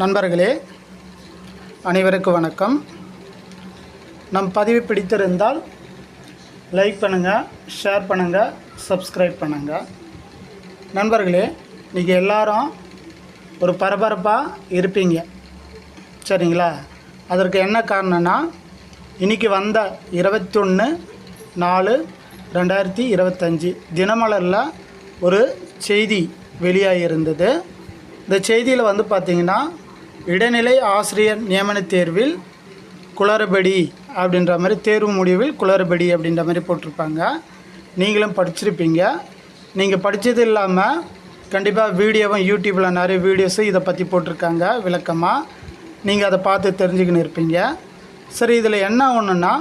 நண்பர்களே அனைவருக்கும் வணக்கம். நம் பதிவு பிடித்திருந்தால் லைக் பண்ணுங்கள் ஷேர் பண்ணுங்கள் சப்ஸ்கிரைப் பண்ணுங்கள் நண்பர்களே நீங்கள் எல்லாரும் ஒரு பரபரப்பாக இருப்பீங்க. சரிங்களா? அதற்கு என்ன காரணம்னா இன்றைக்கி வந்த இருபத்தொன்று நாலு ரெண்டாயிரத்தி இருபத்தஞ்சி தினமலரில் ஒரு செய்தி வெளியாகி இருந்தது. இந்த செய்தியில் வந்து பார்த்திங்கன்னா இடைநிலை ஆசிரியர் நியமன தேர்வில் குளறுபடி அப்படின்ற மாதிரி தேர்வு முடிவில் குளறுபடி அப்படின்ற மாதிரி போட்டிருப்பாங்க. நீங்களும் படிச்சிருப்பீங்க. நீங்கள் படித்தது இல்லாமல் கண்டிப்பாக வீடியோவும் யூடியூப்பில் நிறைய வீடியோஸும் இதை பற்றி போட்டிருக்காங்க விளக்கமாக நீங்கள் அதை பார்த்து தெரிஞ்சுக்கின்னு இருப்பீங்க. சரி இதில் என்ன ஒன்றுன்னா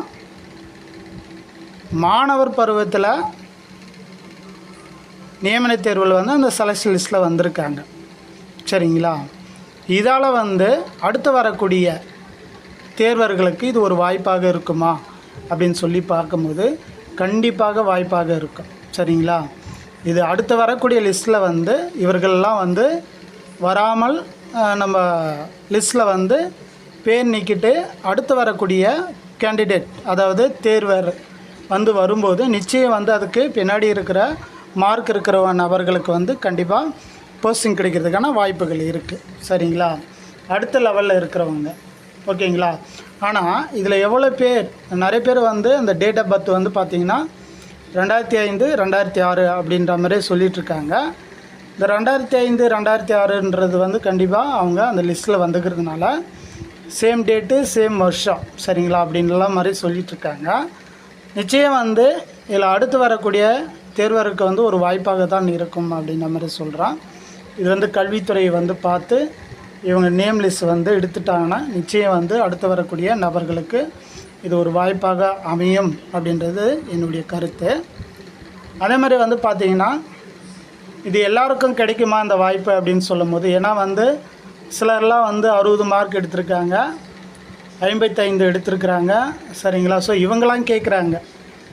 மாணவர் பருவத்தில் நியமன தேர்வில் வந்து அந்த செலக்ஷன் லிஸ்ட்டில் வந்திருக்காங்க. சரிங்களா? இதால் வந்து அடுத்து வரக்கூடிய தேர்வர்களுக்கு இது ஒரு வாய்ப்பாக இருக்குமா? அப்படின்னு சொல்லி பார்க்கும்போது கண்டிப்பாக வாய்ப்பாக இருக்கும். சரிங்களா? இது அடுத்து வரக்கூடிய லிஸ்ட்டில் வந்து இவர்கள்லாம் வந்து வராமல் நம்ம லிஸ்ட்டில் வந்து பேர் நீக்கிட்டு அடுத்து வரக்கூடிய கேண்டிடேட் அதாவது தேர்வர் வந்து வரும்போது நிச்சயம் வந்து அதுக்கு பின்னாடி இருக்கிற மார்க் இருக்கிற நபர்களுக்கு வந்து கண்டிப்பாக போஸ்டிங் கிடைக்கிறதுக்கான வாய்ப்புகள் இருக்குது சரிங்களா? அடுத்த லெவலில் இருக்கிறவங்க. ஓகேங்களா? ஆனால் இதில் எவ்வளோ பேர் நிறைய பேர் வந்து அந்த டேட் ஆஃப் பர்த் வந்து பார்த்திங்கன்னா ரெண்டாயிரத்தி ஐந்து ரெண்டாயிரத்தி ஆறு அப்படின்ற மாதிரி சொல்லிகிட்ருக்காங்க இந்த ரெண்டாயிரத்தி ஐந்து ரெண்டாயிரத்தி ஆறுன்றது வந்து கண்டிப்பாக அவங்க அந்த லிஸ்ட்டில் வந்துக்கிறதுனால சேம் டேட்டு சேம் வருஷம் சரிங்களா? அப்படின்லாம் மாதிரி சொல்லிகிட்ருக்காங்க நிச்சயம் வந்து இதில் அடுத்து வரக்கூடிய தேர்வருக்கு வந்து ஒரு வாய்ப்பாக தான் இருக்கும் அப்படின்ற மாதிரி சொல்கிறான் இது வந்து கல்வித்துறை வந்து பார்த்து இவங்க நேம் லிஸ்ட் வந்து எடுத்துட்டாங்கன்னா நிச்சயம் வந்து அடுத்து வரக்கூடிய நபர்களுக்கு இது ஒரு வாய்ப்பாக அமையும் அப்படின்றது என்னுடைய கருத்து. அதே மாதிரி வந்து பார்த்திங்கன்னா இது எல்லாருக்கும் கிடைக்குமா அந்த வாய்ப்பு அப்படின்னு சொல்லும்போது ஏன்னா வந்து சிலர்லாம் வந்து அறுபது மார்க் எடுத்திருக்காங்க ஐம்பத்தைந்து எடுத்திருக்கிறாங்க சரிங்களா? ஸோ இவங்களாம் கேட்குறாங்க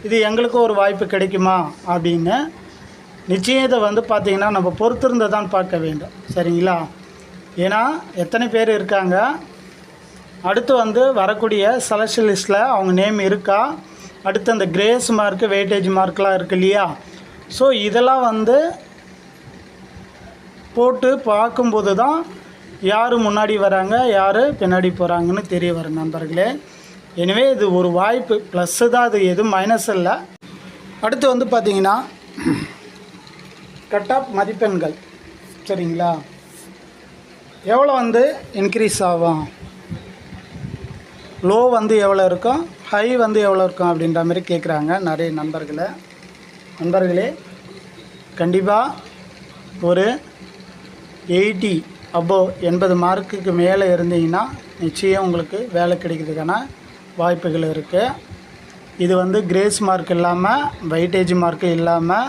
இது எங்களுக்கும் ஒரு வாய்ப்பு கிடைக்குமா அப்படின்னு நிச்சயத்தை வந்து பார்த்திங்கன்னா நம்ம பொறுத்திருந்து தான் பார்க்க வேண்டும். சரிங்களா? ஏன்னா எத்தனை பேர் இருக்காங்க? அடுத்து வந்து வரக்கூடிய செலக்ஷன் லிஸ்ட்டில் அவங்க நேம் இருக்கா? அடுத்து அந்த கிரேஸ் மார்க்கு வெயிட்டேஜ் மார்க்லாம் இருக்கு இல்லையா? ஸோ இதெல்லாம் வந்து போட்டு பார்க்கும்போது தான் யார் முன்னாடி வராங்க யார் பின்னாடி போகிறாங்கன்னு தெரிய வரும் நண்பர்களே. எனவே இது ஒரு வாய்ப்பு. ப்ளஸ்ஸு தான் அது எதுவும் மைனஸ் இல்லை அடுத்து வந்து பார்த்திங்கன்னா கட் ஆஃப் மதிப்பெண்கள். சரிங்களா? எவ்வளோ வந்து இன்க்ரீஸ் ஆகும்? லோ வந்து எவ்வளோ இருக்கும்? ஹை வந்து எவ்வளோ இருக்கும் அப்படின்ற மாதிரி கேட்குறாங்க நிறைய நண்பர்களை. நண்பர்களே கண்டிப்பாக ஒரு எயிட்டி அபோவ் எண்பது மார்க்குக்கு மேலே இருந்தீங்கன்னா நிச்சயம் உங்களுக்கு வேலை கிடைக்கிறதுக்கான வாய்ப்புகள் இருக்குது இது வந்து கிரேஸ் மார்க் இல்லாமல் வெயிட்டேஜ் மார்க்கு இல்லாமல்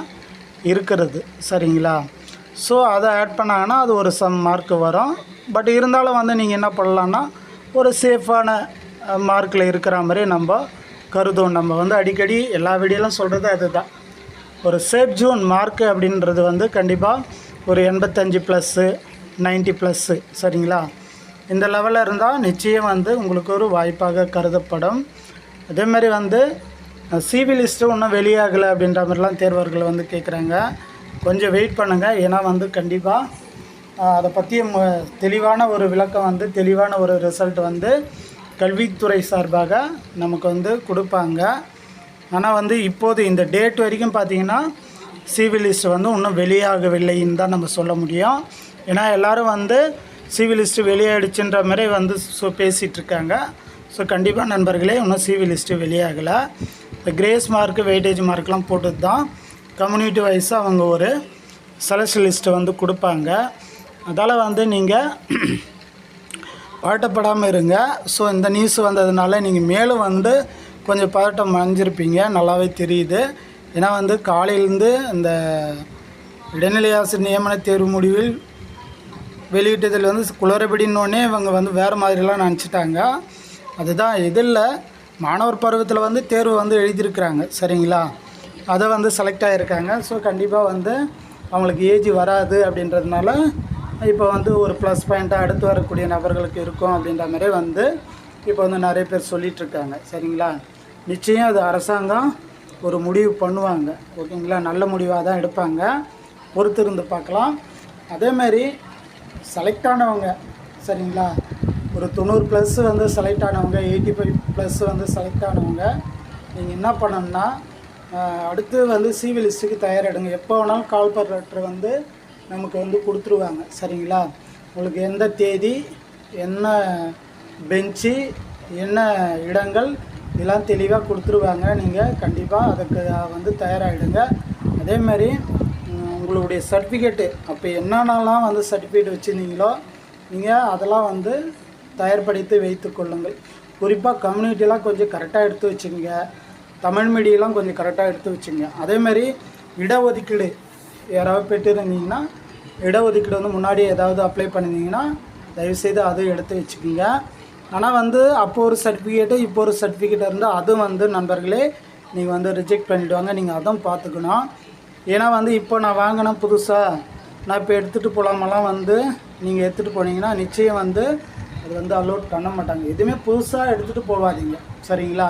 இருக்கிறது சரிங்களா? ஸோ அதை ஆட் பண்ணாங்கன்னா அது ஒரு சம் மார்க் வரும். பட் இருந்தாலும் வந்து நீங்கள் என்ன பண்ணலான்னா ஒரு சேஃபான மார்க்கில் இருக்கிற மாதிரி நம்ம கருதும் நம்ம வந்து அடிக்கடி எல்லா வீடியோலாம் சொல்கிறது அதுதான். ஒரு சேஃப் ஜூன் மார்க்கு அப்படின்றது வந்து கண்டிப்பாக ஒரு எண்பத்தஞ்சு ப்ளஸ்ஸு நைன்ட்டி ப்ளஸ்ஸு சரிங்களா? இந்த லெவலில் இருந்தால் நிச்சயம் வந்து உங்களுக்கு ஒரு வாய்ப்பாக கருதப்படும். அதேமாதிரி வந்து சிவிலிஸ்ட்டு இன்னும் வெளியாகலை அப்படின்ற மாதிரிலாம் தேர்வர்கள் வந்து கேட்குறாங்க கொஞ்சம் வெயிட் பண்ணுங்கள் ஏன்னா வந்து கண்டிப்பாக அதை பற்றி தெளிவான ஒரு விளக்கம் வந்து தெளிவான ஒரு ரிசல்ட் வந்து கல்வித்துறை சார்பாக நமக்கு வந்து கொடுப்பாங்க. ஆனால் வந்து இப்போது இந்த டேட் வரைக்கும் பார்த்தீங்கன்னா சிவில் லிஸ்ட் வந்து இன்னும் வெளியாகவில்லைன்னு தான் நம்ம சொல்ல முடியும். ஏன்னா எல்லாரும் வந்து சிவில் லிஸ்ட்டு வெளியாயிடுச்சுன்ற மாதிரி வந்து ஸோ பேசிகிட்ருக்காங்க ஸோ கண்டிப்பாக நண்பர்களே இன்னும் சிவில் லிஸ்ட்டு வெளியாகலை. இந்த கிரேஸ் மார்க்கு வெயிட்டேஜ் மார்க்லாம் போட்டு தான் கம்யூனிட்டி வைஸாக அவங்க ஒரு செலக்ஷன் லிஸ்ட்டை வந்து கொடுப்பாங்க. அதால் வந்து நீங்கள் பதட்டப்படாமல் இருங்க. ஸோ இந்த நியூஸ் வந்ததுனால நீங்கள் மேலும் வந்து கொஞ்சம் பதட்டம் அடைஞ்சிருப்பீங்க. நல்லாவே தெரியுது. ஏன்னா வந்து காலையிலேருந்து இந்த இடைநிலை ஆசிரியர் நியமன தேர்வு முடிவில் வெளியிட்டதில் வந்து குளறுபடின்னொடனே இவங்க வந்து வேறு மாதிரிலாம் நினச்சிட்டாங்க. அதுதான் இதில் மாணவர் பருவத்தில் வந்து தேர்வு வந்து எழுதியிருக்கிறாங்க சரிங்களா? அதை வந்து செலக்ட் ஆகியிருக்காங்க ஸோ கண்டிப்பாக வந்து அவங்களுக்கு ஏஜ் வராது அப்படின்றதுனால இப்போ வந்து ஒரு ப்ளஸ் பாயிண்ட்டாக அடுத்து வரக்கூடிய நபர்களுக்கு இருக்கும் அப்படின்ற மாதிரி வந்து இப்போ வந்து நிறைய பேர் சொல்லிகிட்ருக்காங்க சரிங்களா? நிச்சயம் அது அரசாங்கம் ஒரு முடிவு பண்ணுவாங்க ஓகேங்களா? நல்ல முடிவாக தான் எடுப்பாங்க. பொறுத்திருந்து பார்க்கலாம். அதேமாரி செலக்ட் ஆனவங்க சரிங்களா? ஒரு தொண்ணூறு ப்ளஸ் வந்து செலக்ட் ஆனவங்க எயிட்டி ஃபைவ் ப்ளஸ் வந்து செலக்ட் ஆனவங்க நீங்கள் என்ன பண்ணணும்னா அடுத்து வந்து சிவி லிஸ்ட்டுக்கு தயாரிடுங்க. எப்போ வேணாலும் கால்பர் லெட்டர் வந்து நமக்கு வந்து கொடுத்துருவாங்க. சரிங்களா? உங்களுக்கு எந்த தேதி என்ன பெஞ்சு என்ன இடங்கள் இதெல்லாம் தெளிவாக கொடுத்துருவாங்க. நீங்கள் கண்டிப்பாக அதுக்கு வந்து தயாராகிடுங்க அதேமாதிரி உங்களுடைய சர்டிஃபிகேட்டு அப்போ என்னென்னலாம் வந்து சர்டிஃபிகேட் வச்சுருந்தீங்களோ நீங்கள் அதெல்லாம் வந்து தயார்படுத்தி வைத்து கொள்ளுங்கள். குறிப்பாக கம்யூனிட்டிலாம் கொஞ்சம் கரெக்டாக எடுத்து வச்சுங்க தமிழ் மீடியெலாம் கொஞ்சம் கரெக்டாக எடுத்து வச்சுங்க அதேமாதிரி இடஒதுக்கீடு யாராவது பெற்றிருந்தீங்கன்னா இடஒதுக்கீடு வந்து முன்னாடி ஏதாவது அப்ளை பண்ணியிருந்தீங்கன்னா தயவுசெய்து அதுவும் எடுத்து வச்சுக்கோங்க. ஆனால் வந்து அப்போ ஒரு சர்டிஃபிகேட்டு இப்போ ஒரு சர்டிஃபிகேட் இருந்தால் அதுவும் வந்து நண்பர்களே நீங்கள் வந்து ரிஜெக்ட் பண்ணிவிடுவாங்க நீங்கள் அதுவும் பார்த்துக்கணும். ஏன்னா வந்து இப்போ நான் வாங்கினேன் புதுசாக நான் இப்போ எடுத்துகிட்டு போகலாமெல்லாம் வந்து நீங்கள் எடுத்துகிட்டு போனீங்கன்னா நிச்சயம் வந்து அது வந்து அலோட் பண்ண மாட்டாங்க. எதுவுமே புதுசாக எடுத்துகிட்டு போகாதீங்க சரிங்களா?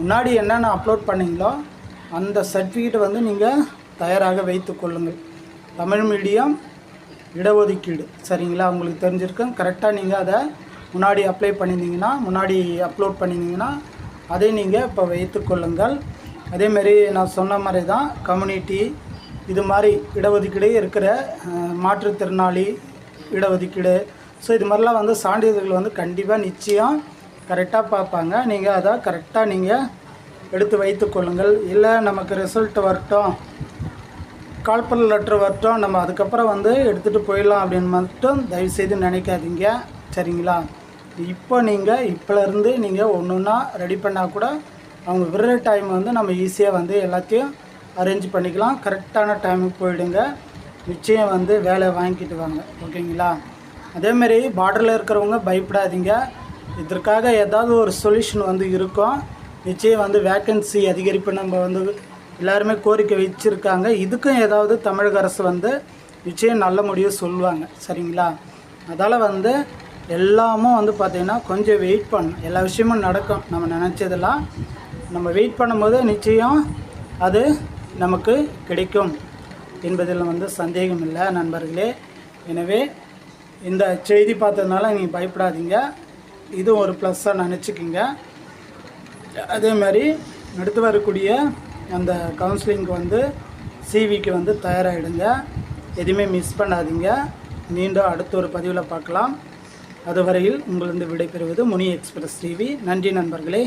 முன்னாடி என்னென்ன அப்லோட் பண்ணீங்களோ அந்த சர்டிஃபிகேட் வந்து நீங்கள் தயாராக வைத்து கொள்ளுங்கள். தமிழ் மீடியம் இடஒதுக்கீடு. சரிங்களா? உங்களுக்கு தெரிஞ்சிருக்கும் கரெக்டாக நீங்கள் அதை முன்னாடி அப்ளை பண்ணியிருந்தீங்கன்னா முன்னாடி அப்லோட் பண்ணியிருந்தீங்கன்னா அதை நீங்கள் இப்போ வைத்துக்கொள்ளுங்கள் அதேமாரி நான் சொன்ன மாதிரி தான் கம்யூனிட்டி இது மாதிரி இடஒதுக்கீடு இருக்கிற மாற்றுத்திறனாளி இடஒதுக்கீடு ஸோ இது மாதிரிலாம் வந்து சான்றிதழ்கள் வந்து கண்டிப்பாக நிச்சயம். கரெக்டாக பார்ப்பாங்க. நீங்கள் அதை கரெக்டாக நீங்கள் எடுத்து வைத்துக்கொள்ளுங்கள் இல்லை நமக்கு ரிசல்ட் வரட்டும். கால்பல் லெட்ரு வரட்டும். நம்ம அதுக்கப்புறம் வந்து எடுத்துகிட்டு போயிடலாம் அப்படின்னு மட்டும் தயவுசெய்து நினைக்காதீங்க. சரிங்களா? இப்போ நீங்கள் இப்போலேருந்து நீங்கள் ஒன்று ஒன்றா ரெடி பண்ணால் கூட அவங்க விடுற டைம் வந்து நம்ம ஈஸியாக வந்து எல்லாத்தையும் அரேஞ்ச் பண்ணிக்கலாம். கரெக்டான டைமுக்கு போயிடுங்க. நிச்சயம் வந்து வேலை வாங்கிட்டு வாங்க. ஓகேங்களா அதேமாரி பார்டரில் இருக்கிறவங்க பயப்படாதீங்க. இதற்காக ஏதாவது ஒரு சொல்யூஷன் வந்து இருக்கும். நிச்சயம் வந்து வேக்கன்சி அதிகரிப்பு நம்ம வந்து எல்லாருமே கோரிக்கை வச்சுருக்காங்க. இதுக்கும் ஏதாவது தமிழக அரசு வந்து நிச்சயம் நல்ல முடிவு சொல்லுவாங்க. சரிங்களா? அதால் வந்து எல்லாமும் வந்து பார்த்திங்கன்னா கொஞ்சம் வெயிட் பண்ணும் எல்லா விஷயமும் நடக்கும். நம்ம நினச்சதெல்லாம் நம்ம வெயிட் பண்ணும்போது நிச்சயம் அது நமக்கு கிடைக்கும். என்பதில் வந்து சந்தேகம் இல்லை நண்பர்களே. எனவே இந்த செய்தி பார்த்ததுனால நீங்கள் பயப்படாதீங்க. இது ஒரு ப்ளஸ்ஸாக நினச்சிக்கிங்க. அதே மாதிரி அடுத்து வரக்கூடிய அந்த கவுன்சிலிங்க்கு வந்து சிவிக்கு வந்து தயாராகிடுங்க எதுவுமே மிஸ் பண்ணாதீங்க. மீண்டும் அடுத்த ஒரு பதிவில் பார்க்கலாம். அதுவரையில் உங்களிருந்து விடைபெறுவது முனி எக்ஸ்பிரஸ் டிவி நன்றி நண்பர்களே.